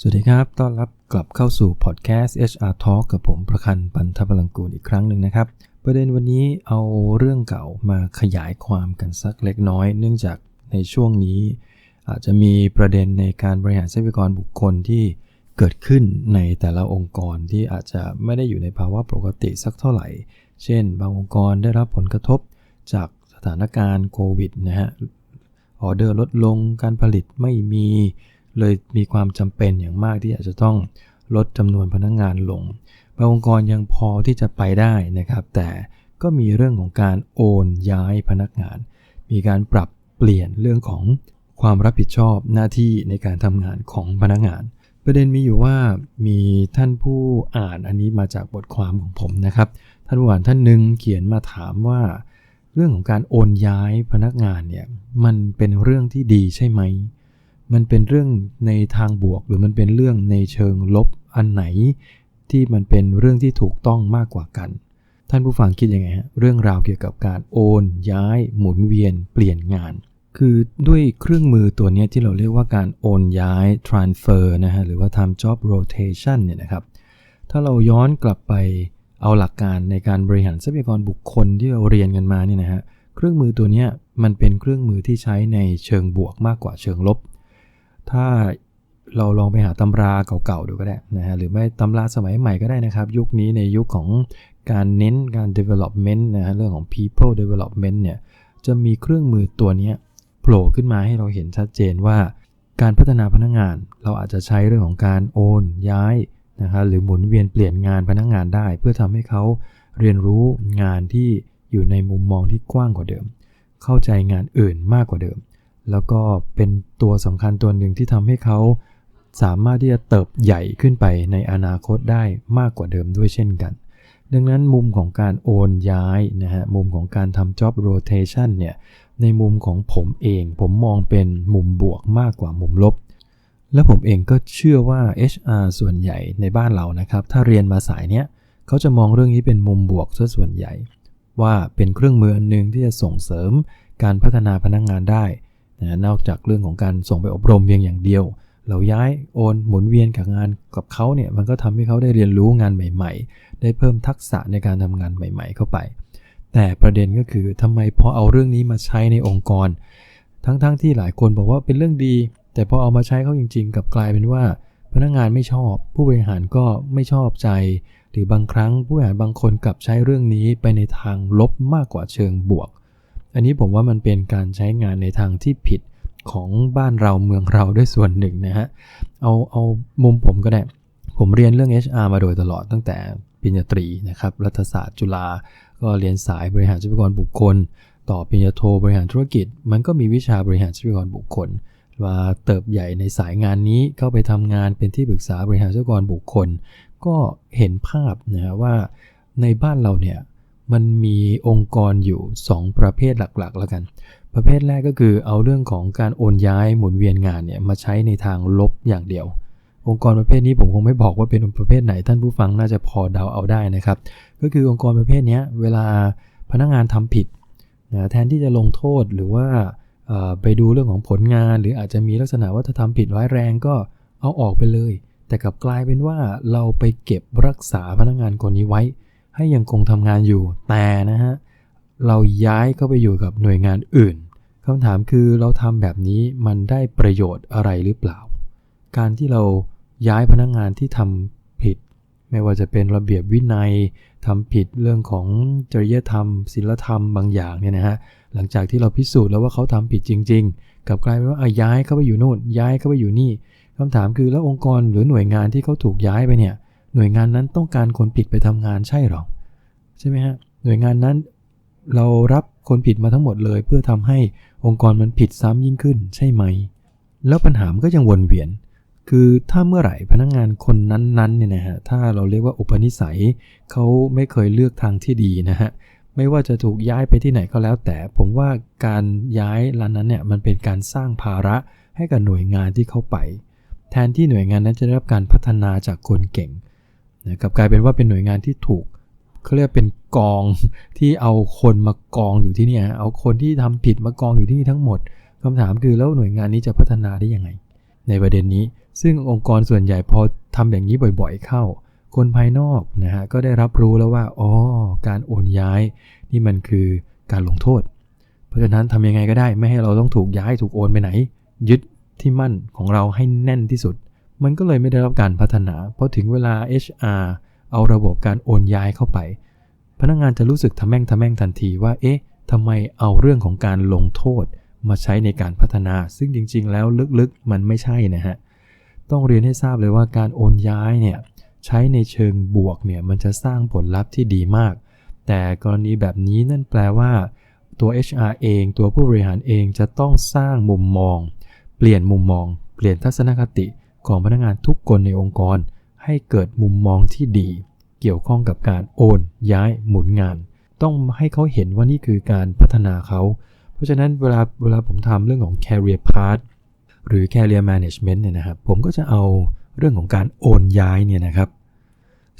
สวัสดีครับ ต้อนรับกลับเข้าสู่พอดแคสต์ HR Talk กับผมประคันปันทพลังกูลอีกครั้งหนึ่งนะครับ ประเด็นวันนี้เอาเรื่องเก่ามาขยายความกันสักเล็กน้อย เนื่องจากในช่วงนี้ อาจจะมีประเด็นในการบริหารทรัพยากรบุคคลที่เกิดขึ้นในแต่ละองค์กรที่อาจจะไม่ได้อยู่ในภาวะปกติสักเท่าไหร่ เช่น บางองค์กรได้รับผลกระทบจากสถานการณ์โควิดนะฮะ ออเดอร์ลดลง การผลิตไม่มี เลยมีความจำเป็นอย่างมากที่อาจจะต้องลดจำนวนพนักงงานลง บางองค์กรยังพอที่จะไปได้นะครับ แต่ก็มีเรื่องของการโอนย้ายพนักงาน มีการปรับเปลี่ยนเรื่องของความรับผิดชอบหน้าที่ในการทำงานของพนักงาน ประเด็นมีอยู่ว่ามีท่านผู้อ่านอันนี้มาจากบทความของผมนะครับ ท่านผู้อ่านท่านหนึ่งเขียนมาถามว่า เรื่องของการโอนย้ายพนักงานเนี่ยมันเป็นเรื่องที่ดีใช่ไหม มันเป็นเรื่องในทางบวก หรือมันเป็นเรื่องในเชิงลบอันไหน ที่มันเป็นเรื่องที่ถูกต้องมากกว่ากัน ท่านผู้ฟังคิดยังไงฮะเรื่องราวเกี่ยวกับการโอน ย้าย หมุนเวียน เปลี่ยนงาน คือด้วยเครื่องมือตัวนี้ที่เราเรียกว่าการโอนย้าย transfer นะฮะหรือว่าทำ job rotation เนี่ยนะครับถ้าเราย้อนกลับไปเอาหลักการในการบริหารทรัพยากรบุคคลที่เราเรียนกันมาเนี่ยนะฮะเครื่องมือตัวนี้มันเป็นเครื่องมือที่ใช้ในเชิงบวกมากกว่าเชิงลบ ถ้าเราลองไปหาตำราเก่าๆดูก็ได้นะฮะหรือไม่ตำราสมัยใหม่ก็ได้นะครับ ยุคนี้ในยุคของการเน้นการ development นะฮะเรื่องของ people development เนี่ยจะมีเครื่องมือตัวนี้โผล่ขึ้นมาให้เราเห็นชัดเจนว่า การพัฒนาพนักงงาน เราอาจจะใช้เรื่องของการโอนย้ายนะครับหรือหมุนเวียนเปลี่ยนงานพนักงงานได้ เพื่อทำให้เขาเรียนรู้งานที่อยู่ในมุมมองที่กว้างกว่าเดิม เข้าใจงานอื่นมากกว่าเดิม แล้วก็เป็นตัวสำคัญตัวหนึ่งที่ทำให้เขาสามารถที่จะเติบใหญ่ขึ้นไปในอนาคตได้มากกว่าเดิมด้วยเช่นกัน ดังนั้นมุมของการโอนย้ายนะฮะมุมของการทำ job rotation เนี่ยในมุมของผมเอง ผมมองเป็นมุมบวกมากกว่ามุมลบ และผมเองก็เชื่อว่า HR ส่วนใหญ่ในบ้านเรานะครับ ถ้าเรียนมาสายเนี้ยเขาจะมองเรื่องนี้เป็นมุมบวกซะส่วนใหญ่ ว่าเป็นเครื่องมืออันหนึ่งที่จะส่งเสริมการพัฒนาพนักงงานได้ นะนอกจากเรื่องของการส่งไปอบรมเพียงอย่างเดียว เราย้ายโอนหมุนเวียนกับงานกับเขาเนี่ยมันก็ทำให้เขาได้เรียนรู้งานใหม่ ๆ ได้เพิ่มทักษะในการทำงานใหม่ ๆ เข้าไป แต่ประเด็นก็คือทำไมพอเอาเรื่องนี้มาใช้ในองค์กร ทั้งๆทที่หลายคนบอกว่าเป็นเรื่องดี แต่พอเอามาใช้เขาจริง ๆ กับกลายเป็นว่า พนักงานไม่ชอบ ผู้บริหารก็ไม่ชอบใจหรือบางครั้งผู้บริหารบางคนกลับใช้เรื่องนี้ไปในทางลบมากกว่าเชิงบวก อันนี้ผมว่ามันเป็นการใช้งานในทางที่ผิดของบ้านเราเมืองเราด้วยส่วนหนึ่งนะฮะ เอาเอามุมผมก็ได้ ผมเรียนเรื่อง HR มาโดยตลอดตั้งแต่ปริญญาตรีนะครับ รัฐศาสตร์จุฬา ก็เรียนสายบริหารทรัพยากรบุคคล ต่อปริญญาโทบริหารธุรกิจ มันก็มีวิชาบริหารทรัพยากรบุคคลว่าเติบใหญ่ในสายงานนี้เข้าไปทำงานเป็นที่ปรึกษาบริหารทรัพยากรบุคคล ก็เห็นภาพนะว่าในบ้านเราเนี่ย มันมีองค์กรอยู่ 2 ประเภทหลักๆ แล้วกัน ประเภทแรกก็คือเอาเรื่องของการโอนย้ายหมุนเวียนงานเนี่ยมาใช้ในทางลบอย่างเดียว องค์กรประเภทนี้ผมคงไม่บอกว่าเป็นประเภทไหนท่านผู้ฟังน่าจะพอเดาเอาได้นะครับ ก็คือองค์กรประเภทนี้เวลาพนักงานทำผิดนะแทนที่จะลงโทษหรือว่าไปดูเรื่องของผลงาน หรืออาจจะมีลักษณะว่าถ้าทำผิดร้ายแรงก็เอาออกไปเลย แต่กลับกลายเป็นว่าเราไปเก็บรักษาพนักงานคนนี้ไว้ ให้ยังคงทำงานอยู่แต่นะฮะเราย้ายเข้าไปอยู่กับหน่วยงานอื่นคำถามคือเราทำแบบนี้มันได้ประโยชน์อะไรหรือเปล่า การที่เราย้ายพนักงานที่ทำผิด ไม่ว่าจะเป็นระเบียบวินัยทำผิดเรื่องของจริยธรรมศีลธรรมบางอย่างเนี่ยนะฮะหลังจากที่เราพิสูจน์แล้วว่าเขาทำผิดจริง ๆกลับกลายเป็นว่าย้ายเข้าไปอยู่โน่นย้ายเข้าไปอยู่นี่คำถามคือแล้วองค์กรหรือหน่วยงานที่เขาถูกย้ายไปเนี่ย หน่วยงานนั้นต้องการคนผิดไปทำงานใช่หรอใช่ไหมฮะหน่วยงานนั้นเรารับคนผิดมาทั้งหมดเลย เพื่อทำให้องค์กรมันผิดซ้ำยิ่งขึ้นใช่ไหม แล้วปัญหามันก็ยังวนเวียน คือถ้าเมื่อไหร่พนักงงานคนนั้นๆเนี่ยนะฮะถ้าเราเรียกว่าอุปนิสัยเขาไม่เคยเลือกทางที่ดีนะฮะไม่ว่าจะถูกย้ายไปที่ไหนก็แล้ว แต่ผมว่าการย้ายร้านนั้นเนี่ยมันเป็นการสร้างภาระให้กับหน่วยงานที่เข้าไป แทนที่หน่วยงานนั้นจะได้รับการพัฒนาจากคนเก่ง นะกับกลายเป็นว่าเป็นหน่วยงานที่ถูกเขาเรียกเป็นกองที่เอาคนมากองอยู่ที่นี่เอาคนที่ทำผิดมากองอยู่ที่นี่ทั้งหมดคำถามคือแล้วหน่วยงานนี้จะพัฒนาได้ยังไง ในประเด็นนี้ ซึ่งองค์กรส่วนใหญ่พอทำอย่างนี้บ่อยๆเข้า คนภายนอกนะฮะก็ได้รับรู้แล้วว่าอ๋อการโอนย้ายนี่มันคือการลงโทษ เพราะฉะนั้นทำยังไงก็ได้ ไม่ให้เราต้องถูกย้ายถูกโอนไปไหน ยึดที่มั่นของเราให้แน่นที่สุด มันก็เลยไม่ได้รับการพัฒนา เพอถึงเวลา HR เอาระบบการโอนย้ายเข้าไป พนักงานจะรู้สึกทำแม่งทำแม่งทันทีว่า เอ๊ะทำไมเอาเรื่องของการลงโทษมาใช้ในการพัฒนา ซึ่งจริง ๆ แล้วลึกๆ มันไม่ใช่นะฮะ ต้องเรียนให้ทราบเลยว่าการโอนย้ายเนี่ยใช้ในเชิงบวกเนี่ยมันจะสร้างผลลัพธ์ที่ดีมาก แต่กรณีแบบนี้นั่นแปลว่า ตัว HR เองตัวผู้บริหารเองจะต้องสร้างมุมมอง เปลี่ยนมุมมอง เปลี่ยนทัศนคติ ของพนักงานทุกคนในองค์กร ให้เกิดมุมมองที่ดี เกี่ยวข้องกับการโอน ย้ายหมุนงาน ต้องให้เขาเห็นว่านี่คือการพัฒนาเขา เพราะฉะนั้นเวลาเวลาผมทำเรื่องของ career path หรือ career management เนี่ยนะครับผมก็จะเอาเรื่องของการโอนย้ายเนี่ยนะครับ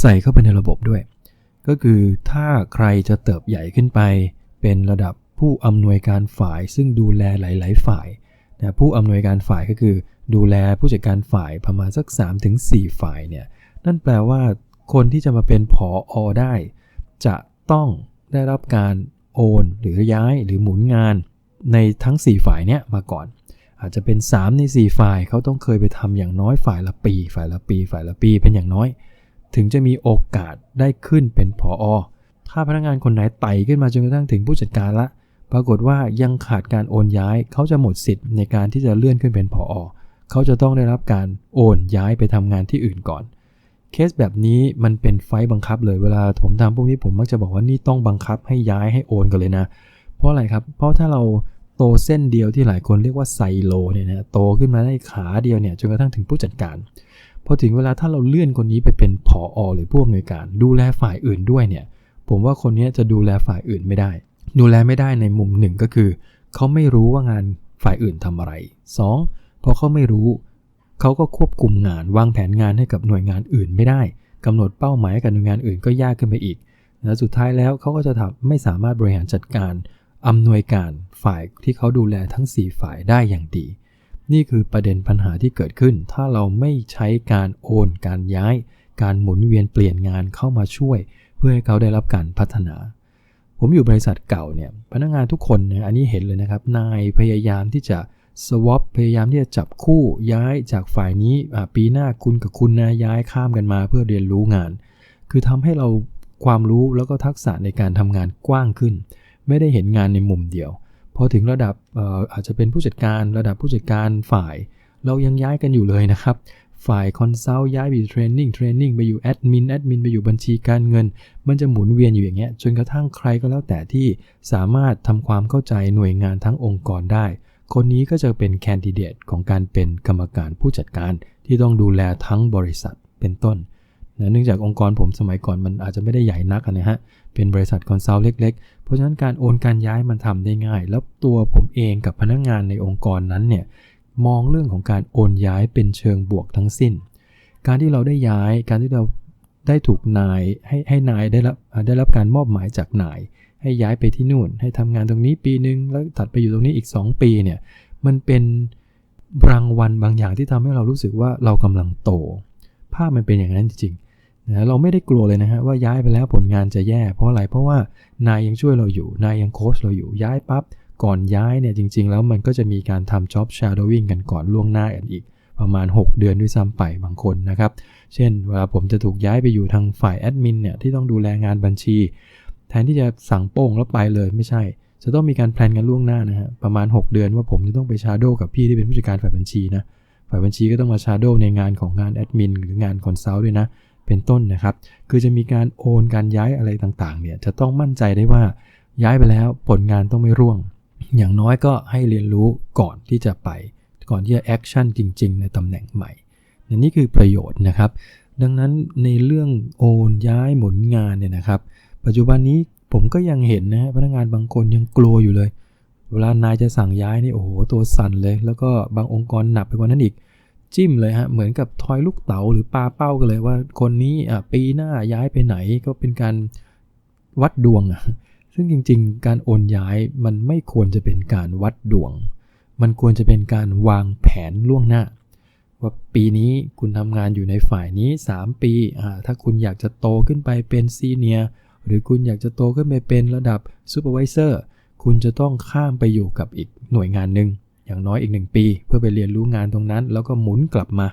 ใส่เข้าไปในระบบด้วย ก็คือถ้าใครจะเติบใหญ่ขึ้นไป เป็นระดับผู้อำนวยการฝ่ายซึ่งดูแลหลาย ๆ ฝ่ายนะผู้อำนวยการฝ่ายก็คือ ดูแลผู้จัดการฝ่ายประมาณสัก 3-4 ฝ่ายเนี่ยนั่นแปลว่าคนที่จะมาเป็นผออได้ จะต้องได้รับการโอนหรือย้ายหรือหมุนงานในทั้ง 4 ฝ่ายเนี้ยมาก่อน อาจจะเป็น 3 ใน 4 ฝ่ายเขาต้องเคยไปทำอย่างน้อยฝ่ายละปี ฝ่ายละปี ฝ่ายละปีเป็นอย่างน้อย ถึงจะมีโอกาสได้ขึ้นเป็นผออถ้าพนักงานคนไหนไต่ขึ้นมาจนกระทั่งถึงผู้จัดการละ ปรากฏว่ายังขาดการโอนย้ายเขาจะหมดสิทธิ์ในการที่จะเลื่อนขึ้นเป็นผออ เขาจะต้องได้รับการโอนย้ายไปทำงานที่อื่นก่อน เคสแบบนี้มันเป็นไฟบังคับเลยเวลาผมทำพวกนี้ผมมักจะบอกว่านี่ต้องบังคับให้ย้ายให้โอนกันเลยนะ เพราะอะไรครับ เพราะถ้าเราโตเส้นเดียวที่หลายคนเรียกว่าไซโลเนี่ยนะโตขึ้นมาได้ขาเดียวเนี่ยจนกระทั่งถึงผู้จัดการพอถึงเวลาถ้าเราเลื่อนคนนี้ไปเป็นผออหรือผู้อำนวยการ ดูแลฝ่ายอื่นด้วยเนี่ย ผมว่าคนนี้จะดูแลฝ่ายอื่นไม่ได้ ดูแลไม่ได้ในมุมหนึ่งก็คือ เขาไม่รู้ว่างานฝ่ายอื่นทำอะไร 2. พอเขาไม่รู้ เขาก็ควบคุมงานวางแผนงานให้กับหน่วยงานอื่นไม่ได้กำหนดเป้าหมายกับหน่วยงานอื่นก็ยากขึ้นไปอีกและสุดท้ายแล้วเขาก็จะทำไม่สามารถบริหารจัดการอำนวยการฝ่ายที่เขาดูแลทั้ง 4 ฝ่ายได้อย่างดี นี่คือประเด็นปัญหาที่เกิดขึ้น ถ้าเราไม่ใช้การโอน การย้าย การหมุนเวียนเปลี่ยนงานเข้ามาช่วย เพื่อให้เขาได้รับการพัฒนา ผมอยู่บริษัทเก่าเนี่ยพนักงานทุกคนนะอันนี้เห็นเลยนะครับ นายพยายามที่จะ swap พยายามที่จะจับคู่ย้ายจากฝ่ายนี้ปีหน้าคุณกับคุณนะย้ายข้ามกันมาเพื่อเรียนรู้งาน คือทำให้เราความรู้แล้วก็ทักษะในการทำงานกว้างขึ้น ไม่ได้เห็นงานในมุมเดียว พอถึงระดับอาจจะเป็นผู้จัดการระดับผู้จัดการฝ่าย เรายังย้ายกันอยู่เลยนะครับ ฝ่ายคอนซัลท์ย้ายไปอยู่เทรนนิ่งเทรนนิ่งไปอยู่แอดมินแอดมินไปอยู่บัญชีการเงิน มันจะหมุนเวียนอยู่อย่างเงี้ยจนกระทั่งใครก็แล้วแต่ที่สามารถทำความเข้าใจหน่วยงานทั้งองค์กรได้ คนนี้ก็จะเป็นแคนดิเดตของการเป็นกรรมการผู้จัดการที่ต้องดูแลทั้งบริษัทเป็นต้นนะเนื่องจากองค์กรผมสมัยก่อนมันอาจจะไม่ได้ใหญ่นักนะฮะ เป็นบริษัทคอนซัลท์เล็ก ๆ เพราะฉะนั้นการโอนการย้ายมันทำได้ง่าย แล้วตัวผมเองกับพนักงงานในองค์กรนั้นเนี่ยมองเรื่องของการโอนย้ายเป็นเชิงบวกทั้งสิ้น การที่เราได้ย้าย การที่เราได้ถูกนายให้ให้นายได้รับได้รับการมอบหมายจากนาย ให้ย้ายไปที่นู่น ให้ทำงานตรงนี้ปีนึง แล้วถัดไปอยู่ตรงนี้อีก 2 ปีเนี่ย มันเป็นรางวัลบางอย่างที่ทำให้เรารู้สึกว่าเรากำลังโต ภาพมันเป็นอย่างนั้นจริงๆนะเราไม่ได้กลัวเลยนะฮะว่าย้ายไปแล้วผลงานจะแย่ เพราะอะไร เพราะว่านายยังช่วยเราอยู่ นายยังโค้ชเราอยู่ ย้ายปั๊บ ก่อนย้ายเนี่ยจริง ๆ แล้วมันก็จะมีการทำ job shadowing กันก่อนล่วงหน้ากันอีกประมาณ 6 เดือนด้วยซ้ำไปบางคนนะครับ เช่นเวลาผมจะถูกย้ายไปอยู่ทางฝ่ายแอดมินเนี่ยที่ต้องดูแลงานบัญชี แทนที่จะสั่งโป้งแล้วไปเลยไม่ใช่ จะต้องมีการแพลนกันล่วงหน้านะฮะประมาณ 6 เดือนว่าผมจะต้องไปชาโดกับพี่ที่เป็นผู้จัดการฝ่ายบัญชีนะฝ่ายบัญชีก็ต้องมาชาโดในงานของงานแอดมินหรืองานคอนซัลท์ด้วยนะเป็นต้นนะครับ คือจะมีการโอนการย้ายอะไรต่างๆเนี่ยจะต้องมั่นใจได้ว่าย้ายไปแล้วผลงานต้องไม่ร่วง อย่างน้อยก็ให้เรียนรู้ก่อนที่จะไป ก่อนที่จะแอคชั่นจริง ๆ ในตำแหน่งใหม่นี่คือประโยชน์นะครับ ดังนั้นในเรื่องโอนย้ายหมุนงานเนี่ยนะครับ ปัจจุบันนี้ผมก็ยังเห็นนะพนักงานบางคนยังกลัวอยู่เลย เวลานายจะสั่งย้ายนี่โอ้โหตัวสั่นเลย แล้วก็บางองค์กรหนักไปกว่านั้นอีก จิ้มเลยฮะเหมือนกับทอยลูกเต๋าหรือปลาเป้ากันเลยว่าคนนี้อะปีหน้าย้ายไปไหนก็เป็นการวัดดวงอะซึ่งจริง ๆ การโอนย้ายมันไม่ควรจะเป็นการวัดดวง มันควรจะเป็นการวางแผนล่วงหน้า ว่าปีนี้คุณทำงานอยู่ในฝ่ายนี้ 3 ปี ถ้าคุณอยากจะโตขึ้นไปเป็นซีเนีย หรือคุณอยากจะโตขึ้นไปเป็นระดับซูเปอร์วิเซอร์คุณจะต้องข้ามไปอยู่กับอีกหน่วยงานหนึ่งอย่างน้อยอีก 1 ปี เพื่อไปเรียนรู้งานตรงนั้น แล้วก็หมุนกลับมา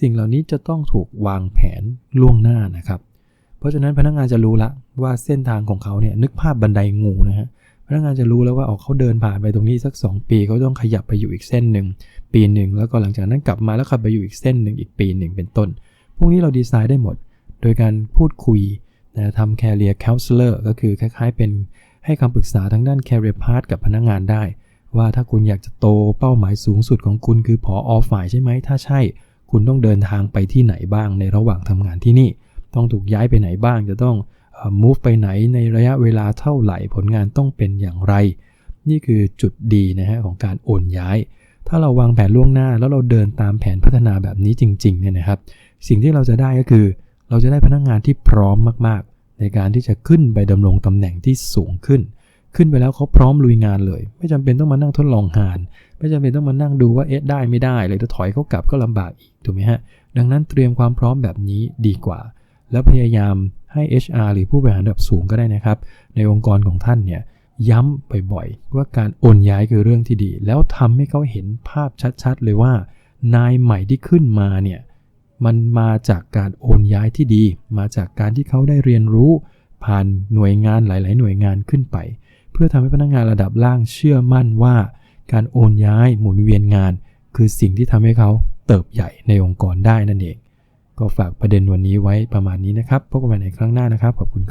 สิ่งเหล่านี้จะต้องถูกวางแผนล่วงหน้านะครับ เพราะฉะนั้นพนักงานจะรู้ละว่าเส้นทางของเขาเนี่ยนึกภาพบันไดงูนะฮะพนักงานจะรู้แล้วว่าออกเขาเดินผ่านไปตรงนี้สัก 2 ปีเขาต้องขยับไปอยู่อีกเส้นหนึ่งปีหนึ่งแล้วก็หลังจากนั้นกลับมาแล้วขับไปอยู่อีกเส้นหนึ่งอีกปีหนึ่งเป็นต้น พวกนี้เราดีไซน์ได้หมด โดยการพูดคุย นะทำ career counselor ก็คือคล้ายๆ เป็นให้คำปรึกษาทางด้าน career path กับพนักงานได้ ว่าถ้าคุณอยากจะโตเป้าหมายสูงสุดของคุณคือผออฝ่ายใช่ไหม ถ้าใช่ คุณต้องเดินทางไปที่ไหนบ้างในระหว่างทำงานที่นี่ ต้องถูกย้ายไปไหนบ้าง จะต้อง move ไปไหนในระยะเวลาเท่าไหร่ผลงานต้องเป็นอย่างไร นี่คือจุดดีนะฮะของการโอนย้าย ถ้าเราวางแผนล่วงหน้าแล้วเราเดินตามแผนพัฒนาแบบนี้จริงๆเนี่ยนะครับ สิ่งที่เราจะได้ก็คือเราจะได้พนักงานที่พร้อมมากๆ ในการที่จะขึ้นไปดำรงตำแหน่งที่สูงขึ้น ขึ้นไปแล้วเขาพร้อมลุยงานเลย ไม่จำเป็นต้องมานั่งทดลองงาน ไม่จำเป็นต้องมานั่งดูว่าเอ๊ะได้ไม่ได้เลยถ้าถอยเขากลับก็ลำบากอีกถูกไหมฮะดังนั้นเตรียมความพร้อมแบบนี้ดีกว่า แล้วพยายามให้ HR หรือผู้บริหารระดับสูงก็ได้นะครับ ในองค์กรของท่านเนี่ยย้ำบ่อยๆว่าการโอนย้ายคือเรื่องที่ดี แล้วทำให้เขาเห็นภาพชัดๆ เลยว่า นายใหม่ที่ขึ้นมาเนี่ย มันมาจากการโอนย้ายที่ดี มาจากการที่เขาได้เรียนรู้ ผ่านหน่วยงานหลาย ๆ หน่วยงานขึ้นไป เพื่อทำให้พนักงานระดับล่างเชื่อมั่นว่า การโอนย้ายหมุนเวียนงาน คือสิ่งที่ทำให้เขาเติบใหญ่ในองค์กรได้นั่นเอง ก็ฝากประเด็นวันนี้ไว้ประมาณนี้นะครับพบกันใหม่ในครั้งหน้านะครับขอบคุณ